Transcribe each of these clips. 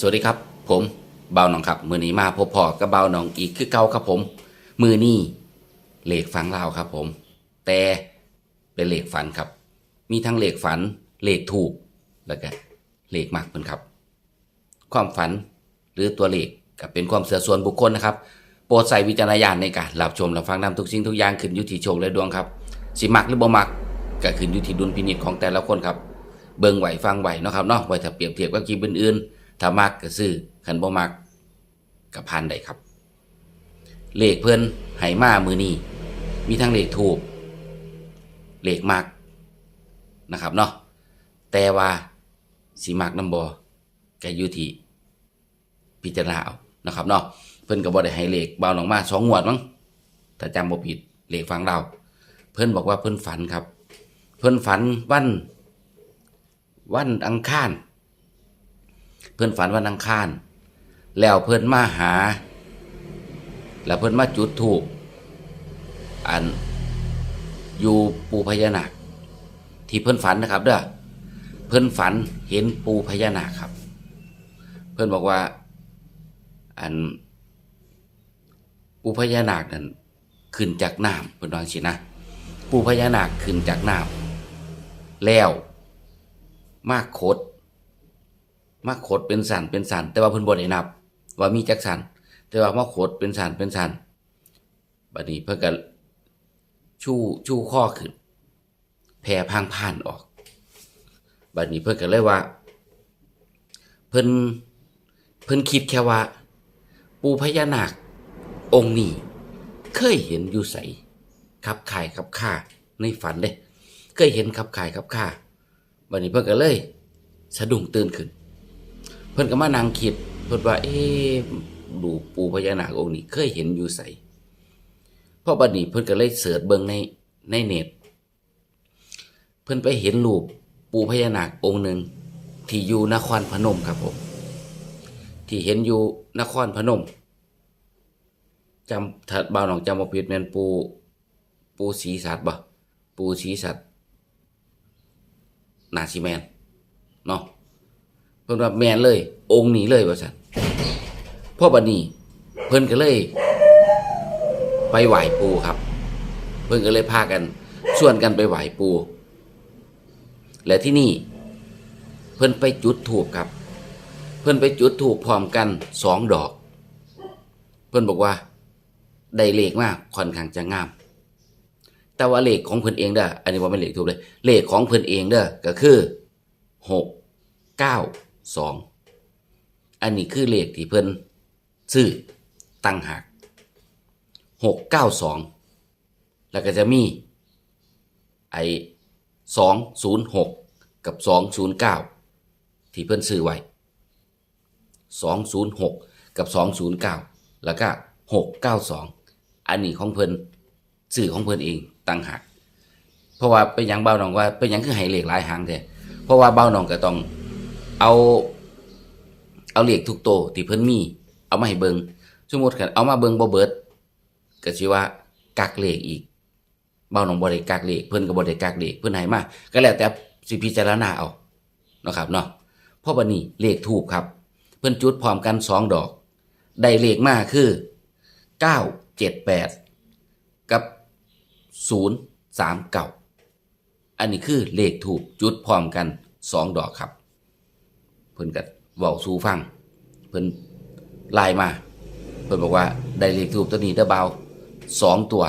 สวัสดีครับ ผมเบาหนองครับ มือนี้มาพบพอกับเบาหนองอีกคือเก่าครับผม มือนี้เหล็กฝังลาวครับผม แต่เป็นเหล็กฝันครับ มีทั้งเหล็กฝันเหล็กถูกแล้วก็เหล็กมากเพิ่นครับ ความฝันหรือตัวเหลขก็เป็นความเสื่อส่วนบุคคลนะครับ โปรดใส่วิจารณญาณในการรับชมรับฟังนำทุกสิ่งทุกอย่างขึ้นอยู่ที่โชคและดวงครับสิมักหรือบ่มักก็ขึ้นอยู่ที่ดุลพินิจของแต่ละคนครับ เบิ่งไหวฟังไหวเนาะครับเนาะไว้ถ้าเปรียบเทียบกับคลิปอื่นๆ ถ้ามักก็ซื้อคันบ่มักก็พันได้ครับ เลขเพิ่อนให้มามือนี้มีทั้งเลขถูกเลขมักนะครับเนาะแต่ว่าสิมักนำบ่ก็อยู่ที่พิจารณาเอานะครับเนาะเพิ่อนก็บ่ได้ให้เลขเบาลงมาสองงวดมั้งถ้าจำบ่ผิดเลขฟังเราเพิ่อนบอกว่าเพิ่อนฝันครับ เพิ่อนฝันวัน วันอังคาร เพื่อนฝันวันอังคาร แล้วเพื่อนมาหา แล้วเพื่อนมาจุดถูก อันอยู่ปูพญานาค ที่เพื่อนฝันนะครับเด้อเพื่อนฝันเห็นปูพญานาคครับ เพื่อนบอกว่า อันปูพญานาคนั้นขึ้นจากน้ำเพื่อนวางสินะปูพญานาคขึ้นจากน้ำแล้วมากโคด มากโคดเป็นสันเป็นสันแต่ว่าเพิ่นบ่ได้นับ ว่ามีจักสันแต่ว่ามาโคดเป็นสันเป็นสันบัดนี้เพิ่นก็ชู้ชู้ข้อขึ้นแผ่พังผ่านออกบัดนี้เพิ่นก็เลยว่า เพิ่นเพิ่นคิดแค่ว่า ปูพญานาคองค์นี้เคยเห็นอยู่ใสขับข่ายขับข่าในฝันเด้เคยเห็นขับข่ายขับข่าวันนี้เพิ่นก็เลย สะดุ้งตื่นขึ้น เพิ่นก็มานั่งคิดเพิ่นว่า เอ๊ะดูปูพญานาคองค์นี้เคยเห็นอยู่ใสเพราะบัดนี้เพิ่นก็เลยเสิร์ชเบิ่งในในเน็ตเพิ่นไปเห็นรูปปูพญานาคองค์หนึ่งที่อยู่นครพนมครับผม ที่เห็นอยู่นครพนมจำถ้าบ่าวหนองจำบ่ผิดแม่นปูปูศรีสัตว์บ่ปูศรีสัตว์นาซีแมนเนาะ เพิ่นว่าแมนเลย องค์นี้เลยว่าซั่นพ่อบัดนี้เพิ่นก็เลย ไปไหว้ปูครับ เพิ่นก็เลยพากันชวนกันไปไหว้ปูและที่นี่ เพิ่นไปจุดถูกครับ เพิ่นไปจุดถูกพร้อมกันสองดอก เพิ่นบอกว่า ได้เลขมากค่อนข้างจะงาม แต่ว่าเลขของเพิ่นเองเด้ออันนี้ว่าเป็นเลขถูกเลย เลขของเพิ่นเองเด้อก็คือหกเก้า สองอันนี้คือเลขที่เพิ่นซื้อตั้งหากหกเก้าสองแล้วก็จะมีไอสองศูนย์หกกับสองศูนย์เก้าที่เพิ่นซื้อไว้สองศูนย์หกกับสองศูนย์เก้าแล้วก็หกเก้าสองอันนี้ของเพิ่นสื่อของเพิ่นเองตั้งหากเพราะว่าเป็นหยังเบาหนองว่าเป็นหยังคือให้เลขหลายหางแท้เพราะว่าเบาหนองก็ต้อง เอาเอาเหลขทุกโตที่เพิ่นมี เอามาให้เบิงสมมติกันเอามาเบิงบ่เบิดก็สิว่ากักเหลขอีกเบาหนองบ่ได้กักเหลขเพิ่นก็บ่ได้กักเหลขเพิ่นให้มาก็แล้วแต่สิพิจารณาเอานะครับเนาะพราะบัดนี้เลขถูกครับ เพิ่นจุดพร้อมกันสองดอก ได้เลขมาคือเก้าเจ็ดแปดกับศูนย์สามเก่าอันนี้คือเลขถูกจุดพร้อมกันสองดอกครับ เพิ่นกัดเว้าสู่ฟัง เพิ่นไลน์มา เพิ่นบอกว่าได้เลขถูกตัวนี้เด้อเบาสองตัว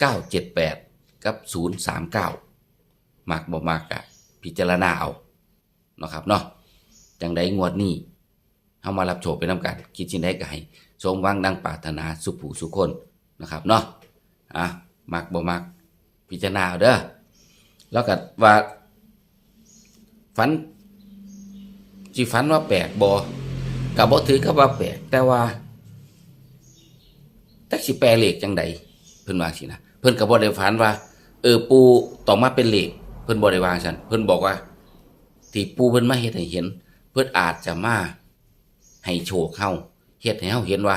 เก้าเจ็ดแปดกับศูนย์สามเก้ามักบ่มักกะพิจารณาเอาเนาะครับเนาะจังไดงวดนี้เฮามารับโชคไปนำกันคิดสิได้ก็ให้สมหวังดังปรารถนาสุขผู้สุขคนนะครับเนาะอะมักบ่มักพิจารณาเอาเด้อแล้วก็ว่าฝัน สิฝันว่าแปลกบ่ก็บ่ถือกับว่าแปลกแต่ว่าจักสิแปลเหลขจังใดเพิ่นว่าสินะเพิ่นก็บ่ได้ฝันว่า เออปูต้องมาเป็นเหลขเพิ่นบ่ได้วางซั่นเพิ่นบอกว่า ที่ปูเพิ่นมาเฮ็ดให้เห็น เพิ่นอาจจะมาให้โชคเฮาเฮ็ดให้เฮาเห็นว่า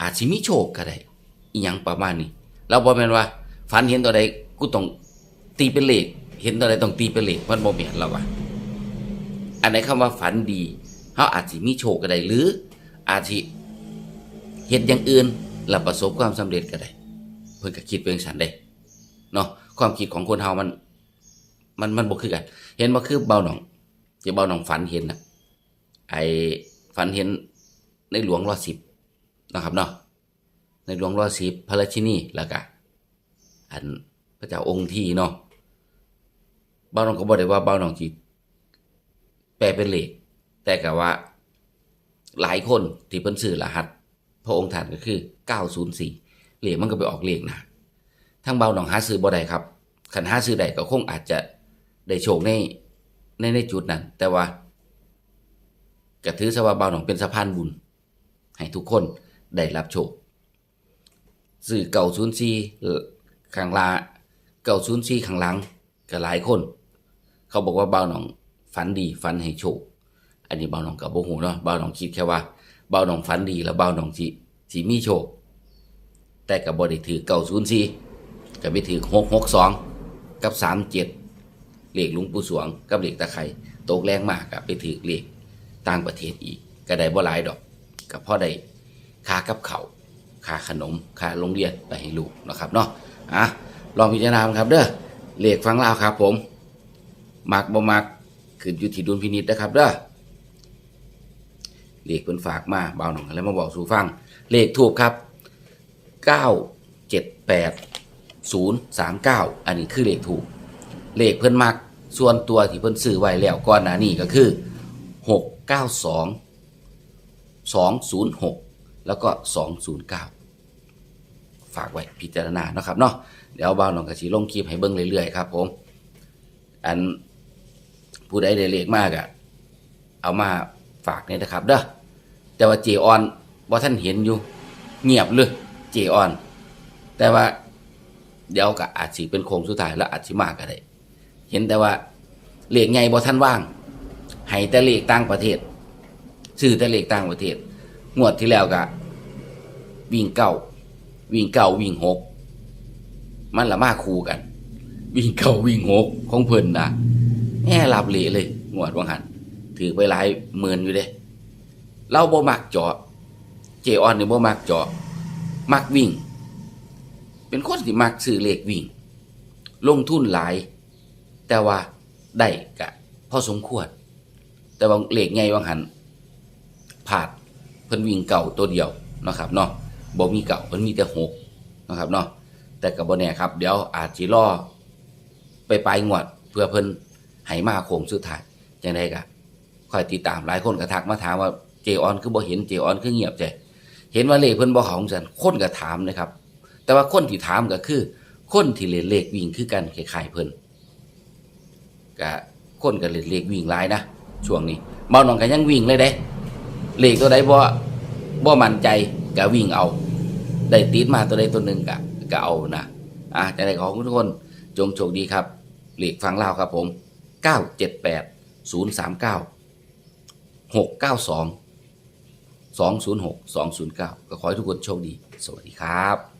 อาจสิมีโชคก็ได้อีหยังประมาณนี้เราบ่แม่นว่าฝันเห็นตัวใดกูต้องตีเป็นเหลขเห็นตัวใดต้องตีเป็นเหลขมันบ่แม่นแล้วว่ะ อันไหนคำว่าฝันดีเฮาอาจสิมีโชคก็ได้หรือ อาจสิเฮ็ดอย่างอื่นแล้วประสบความสำเร็จก็ได้ เพิ่นก็คิดเป็นสันได้เนาะความคิดของคนเฮามัน มันมันบ่คือกัน เห็นบ่คือเบาหนองที่เบาหนองฝันเห็นนะไอฝันเห็นในหลวงรอสิบนะครับเนาะในหลวงรอสิบพระราชินีแล้วก็อันพระเจ้าองค์ที่เนาะเบาหนองก็บอกได้ว่าเบาหนองจี แปลเป็นเลขแต่ก็ว่า หลายคนที่เพิ่นซื้อรหัส พระองค์ท่านก็คือ 904 เลขมันก็ไปออกเลขนะทั้งเบาหนองหาซื้อบ่ได้ครับคันหาซื้อได้ก็คงอาจจะได้โชคในในในจุดนั้น แต่ว่าก็ถือซะว่าบ่าหนองเป็นสะพานบุญ ให้ทุกคนได้รับโชคสื่อเก่าศูนย์ซีข้างลาเก่าศูนย์ซีข้างหลังก็หลายคน เขาบอกว่าเบาหนอง ฝันดีฝันให้โชค อันนี้เบาหนองกับโบหูเนาะเบาหนองคิดแค่ว่าเบาหนองฝันดีแล้วเบาหนองสิสิมีโชค แต่กับบได้ถือเก่าศูนย์ซีก็ไปถือหกหกสองกับสามเจ็ดเหลขหลุงปู่สวง กับเหลขตะไคร่ตกแรงมากกับไปถือเหลขต่างประเทศอีกก็ได้บ่หลายดอกก็พอได้ค่ากับเขาค่าขนมค่าโรงเรียนไปให้ลูกนะครับเนาะอะลองพิจารณาครับเด้อเหลขฟังลาวครับผมมักบ่มัก ขึ้นอยู่ที่ดุลพินิจนะครับเด้อเลขเพิ่นฝากมาเบาหน่องแล้วมาบอกสู่ฟัง เลขถูกครับ 978039 อันนี้คือเลขถูก เลขเพิ่นมัก ส่วนตัวที่เพิ่นซื้อไว้แล้วก่อนหน้านี้ก็คือหกเก้าสองสองศูนย์หกแล้วก็สองศูนย์เก้าฝากไว้พิจารณาเนาะครับเนาะเดี๋ยวบ่าวน้องกะชีลงคลิปให้เบิ่งเรื่อยๆครับผม อัน ผู้ใดได้เลขมากอะเอามาฝากเนี่ยนะครับเด้อแต่ว่าเจออนว่าท่านเห็นอยู่ เงียบเลยเจออน แต่ว่า เดี๋ยวก็อาจสิเป็นโค้งสุดท้ายแล้วอาจสิมากก็ได้เห็นแต่ว่าเลขไงบ่ท่านว่างให้แต่เลขต่างประเทศซื้อแต่เลขต่างประเทศ งวดที่แล้วก็วิ่งเก้าวิ่งเก้าวิ่งหกมันละมาคู่กัน วิ่งเก้าวิ่งหกของเพิ่นนะ แง่รับเละเลยงวดวังหันถือไปหลายหมื่นอยู่เด้เราบ่มักเจาะ เจออนนี่บ่มักเจาะ มักวิ่ง เป็นคนที่มักซื้อเลขวิ่ง ลงทุนหลาย แต่ว่าได้กะพอสมควร แต่ว่าเลขไงวังหันผาดเพิ่นวิ่งเก่าตัวเดียวนะครับเนาะบ่มีเก่าเพิ่นมีแต่หกนะครับเนาะแต่ก็บ่แน่ครับ เดี๋ยวอาจสิรอไปปลายงวดเพื่อเพิ่น ให้มาโค้งสุดท้ายจังไดก็คอยติดตามหลายคนก็ทักมาถามว่าเจออนคือบ่เห็นเจออนคือเงียบใจเห็นว่าเลขเพิ่นบ่ของซั่นคนก็ถามนะครับ แต่ว่าคนที่ถามก็คือ คนที่เล่นเลขวิ่งคือกันคล้ายๆเพิ่นก็คนก็เล่นเลขวิ่งหลายนะช่วงนี้เบาหนองก็ยังวิ่งเลยเด้เลขตัวใดบ่บ่มั่นใจก็วิ่งเอา ได้ติดมาตัวใดตัวหนึ่งก็ก็เอานะอะจะได้ขอทุกคนจงโชคดีครับเลขฟังเล่าครับผม 978 039 692 206 209 ก็ขอให้ทุกคนโชคดี สวัสดีครับ